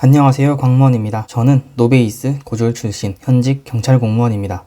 안녕하세요. 광무원입니다. 저는 노베이스 고졸 출신 현직 경찰 공무원입니다.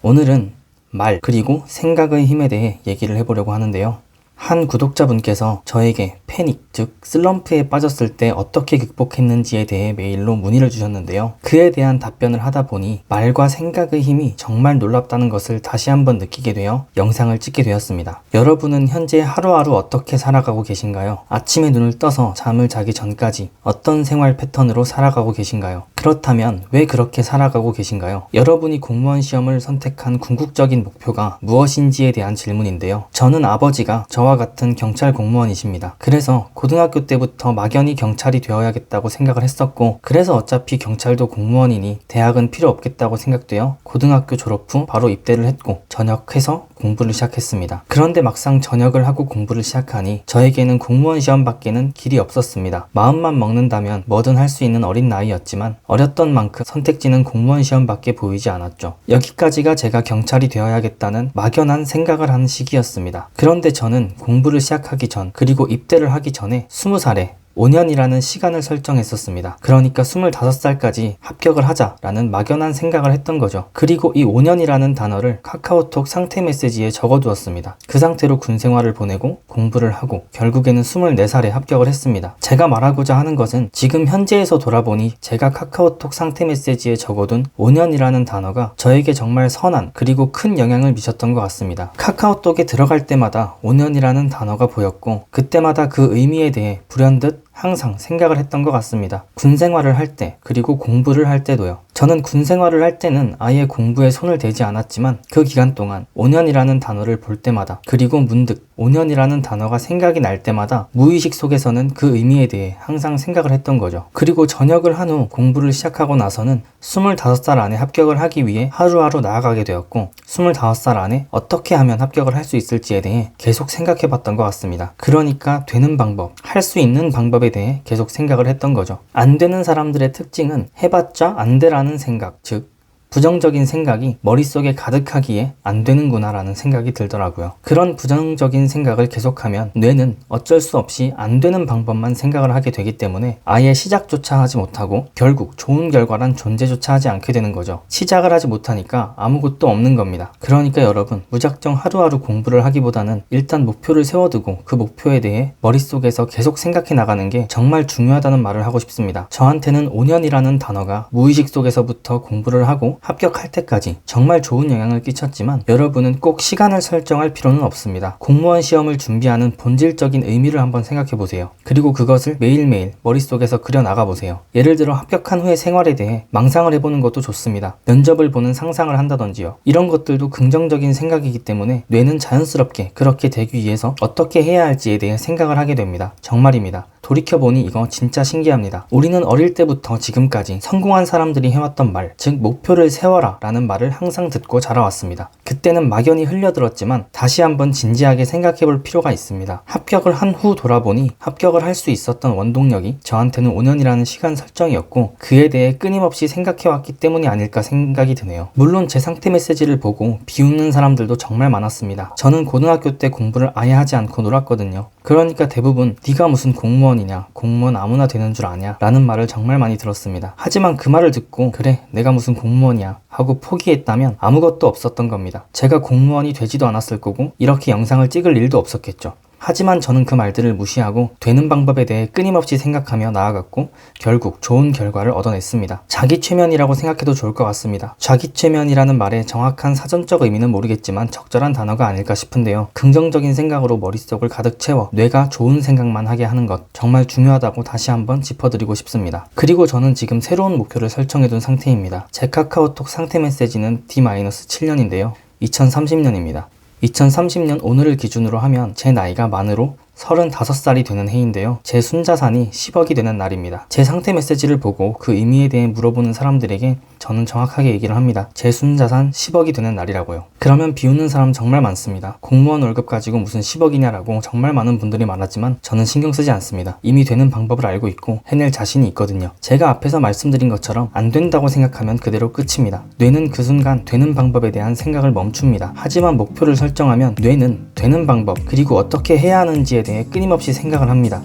오늘은 말 그리고 생각의 힘에 대해 얘기를 해보려고 하는데요. 한 구독자분께서 저에게 패닉, 즉 슬럼프에 빠졌을 때 어떻게 극복했는지에 대해 메일로 문의를 주셨는데요. 그에 대한 답변을 하다 보니 말과 생각의 힘이 정말 놀랍다는 것을 다시 한번 느끼게 되어 영상을 찍게 되었습니다. 여러분은 현재 하루하루 어떻게 살아가고 계신가요? 아침에 눈을 떠서 잠을 자기 전까지 어떤 생활 패턴으로 살아가고 계신가요? 그렇다면 왜 그렇게 살아가고 계신가요? 여러분이 공무원 시험을 선택한 궁극적인 목표가 무엇인지에 대한 질문인데요. 저는 아버지가 저와 같은 경찰 공무원이십니다. 그래서 고등학교 때부터 막연히 경찰이 되어야겠다고 생각을 했었고, 그래서 어차피 경찰도 공무원이니 대학은 필요 없겠다고 생각되어 고등학교 졸업 후 바로 입대를 했고, 전역해서 공부를 시작했습니다. 그런데 막상 전역을 하고 공부를 시작하니 저에게는 공무원 시험밖에는 길이 없었습니다. 마음만 먹는다면 뭐든 할 수 있는 어린 나이였지만 어렸던 만큼 선택지는 공무원 시험밖에 보이지 않았죠. 여기까지가 제가 경찰이 되어야겠다는 막연한 생각을 하는 시기였습니다. 그런데 저는 공부를 시작하기 전 그리고 입대를 하기 전에 20살에 5년이라는 시간을 설정했었습니다. 그러니까 25살까지 합격을 하자라는 막연한 생각을 했던 거죠. 그리고 이 5년이라는 단어를 카카오톡 상태 메시지에 적어두었습니다. 그 상태로 군 생활을 보내고 공부를 하고 결국에는 24살에 합격을 했습니다. 제가 말하고자 하는 것은 지금 현재에서 돌아보니 제가 카카오톡 상태 메시지에 적어둔 5년이라는 단어가 저에게 정말 선한 그리고 큰 영향을 미쳤던 것 같습니다. 카카오톡에 들어갈 때마다 5년이라는 단어가 보였고 그때마다 그 의미에 대해 불현듯 항상 생각을 했던 것 같습니다. 군 생활을 할 때, 그리고 공부를 할 때도요. 저는 군 생활을 할 때는 아예 공부에 손을 대지 않았지만 그 기간 동안 5년이라는 단어를 볼 때마다 그리고 문득 5년이라는 단어가 생각이 날 때마다 무의식 속에서는 그 의미에 대해 항상 생각을 했던 거죠. 그리고 전역을 한 후 공부를 시작하고 나서는 25살 안에 합격을 하기 위해 하루하루 나아가게 되었고 25살 안에 어떻게 하면 합격을 할 수 있을지에 대해 계속 생각해 봤던 것 같습니다. 그러니까 되는 방법, 할 수 있는 방법에 대해 계속 생각을 했던 거죠. 안 되는 사람들의 특징은 해봤자 안 되라는 생각, 즉 부정적인 생각이 머릿속에 가득하기에 안 되는구나라는 생각이 들더라고요. 그런 부정적인 생각을 계속하면 뇌는 어쩔 수 없이 안 되는 방법만 생각을 하게 되기 때문에 아예 시작조차 하지 못하고 결국 좋은 결과란 존재조차 하지 않게 되는 거죠. 시작을 하지 못하니까 아무것도 없는 겁니다. 그러니까 여러분 무작정 하루하루 공부를 하기보다는 일단 목표를 세워두고 그 목표에 대해 머릿속에서 계속 생각해 나가는 게 정말 중요하다는 말을 하고 싶습니다. 저한테는 5년이라는 단어가 무의식 속에서부터 공부를 하고 합격할 때까지 정말 좋은 영향을 끼쳤지만 여러분은 꼭 시간을 설정할 필요는 없습니다. 공무원 시험을 준비하는 본질적인 의미를 한번 생각해 보세요. 그리고 그것을 매일매일 머릿속에서 그려나가 보세요. 예를 들어 합격한 후의 생활에 대해 망상을 해보는 것도 좋습니다. 면접을 보는 상상을 한다든지요. 이런 것들도 긍정적인 생각이기 때문에 뇌는 자연스럽게 그렇게 되기 위해서 어떻게 해야 할지에 대해 생각을 하게 됩니다. 정말입니다. 돌이켜보니 이거 진짜 신기합니다. 우리는 어릴 때부터 지금까지 성공한 사람들이 해왔던 말, 즉 목표를 세워라 라는 말을 항상 듣고 자라왔습니다. 그때는 막연히 흘려들었지만 다시 한번 진지하게 생각해 볼 필요가 있습니다. 합격을 한 후 돌아보니 합격을 할 수 있었던 원동력이 저한테는 5년이라는 시간 설정이었고 그에 대해 끊임없이 생각해 왔기 때문이 아닐까 생각이 드네요. 물론 제 상태 메시지를 보고 비웃는 사람들도 정말 많았습니다. 저는 고등학교 때 공부를 아예 하지 않고 놀았거든요. 그러니까 대부분 네가 무슨 공무원이냐 공무원 아무나 되는 줄 아냐 라는 말을 정말 많이 들었습니다. 하지만 그 말을 듣고 그래 내가 무슨 공무원이 야 하고 포기했다면 아무것도 없었던 겁니다. 제가 공무원이 되지도 않았을 거고 이렇게 영상을 찍을 일도 없었겠죠. 하지만 저는 그 말들을 무시하고 되는 방법에 대해 끊임없이 생각하며 나아갔고 결국 좋은 결과를 얻어냈습니다. 자기 최면이라고 생각해도 좋을 것 같습니다. 자기 최면이라는 말의 정확한 사전적 의미는 모르겠지만 적절한 단어가 아닐까 싶은데요. 긍정적인 생각으로 머릿속을 가득 채워 뇌가 좋은 생각만 하게 하는 것 정말 중요하다고 다시 한번 짚어드리고 싶습니다. 그리고 저는 지금 새로운 목표를 설정해둔 상태입니다. 제 카카오톡 상태 메시지는 D-7년인데요. 2030년입니다. 2030년 오늘을 기준으로 하면 제 나이가 만으로 35살이 되는 해인데요. 제 순자산이 10억이 되는 날입니다. 제 상태 메시지를 보고 그 의미에 대해 물어보는 사람들에게 저는 정확하게 얘기를 합니다. 제 순자산 10억이 되는 날이라고요. 그러면 비웃는 사람 정말 많습니다. 공무원 월급 가지고 무슨 10억이냐라고 정말 많은 분들이 많았지만 저는 신경 쓰지 않습니다. 이미 되는 방법을 알고 있고 해낼 자신이 있거든요. 제가 앞에서 말씀드린 것처럼 안 된다고 생각하면 그대로 끝입니다. 뇌는 그 순간 되는 방법에 대한 생각을 멈춥니다. 하지만 목표를 설정하면 뇌는 되는 방법 그리고 어떻게 해야 하는지에 대해 끊임없이 생각을 합니다.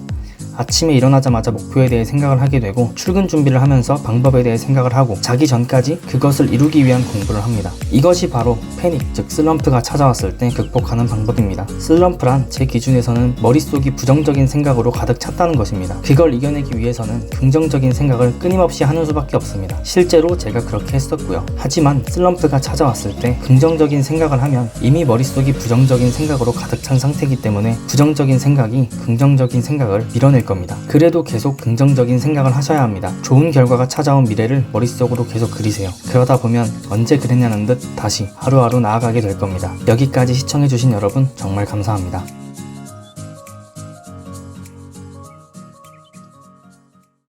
아침에 일어나자마자 목표에 대해 생각을 하게 되고 출근 준비를 하면서 방법에 대해 생각을 하고 자기 전까지 그것을 이루기 위한 공부를 합니다. 이것이 바로 패닉, 즉 슬럼프가 찾아왔을 때 극복하는 방법입니다. 슬럼프란 제 기준에서는 머릿속이 부정적인 생각으로 가득 찼다는 것입니다. 그걸 이겨내기 위해서는 긍정적인 생각을 끊임없이 하는 수밖에 없습니다. 실제로 제가 그렇게 했었고요. 하지만 슬럼프가 찾아왔을 때 긍정적인 생각을 하면 이미 머릿속이 부정적인 생각으로 가득 찬 상태이기 때문에 부정적인 생각이 긍정적인 생각을 밀어낼 겁니다. 그래도 계속 긍정적인 생각을 하셔야 합니다. 좋은 결과가 찾아온 미래를 머릿속으로 계속 그리세요. 그러다 보면 언제 그랬냐는 듯 다시 하루하루 나아가게 될 겁니다. 여기까지 시청해주신 여러분 정말 감사합니다.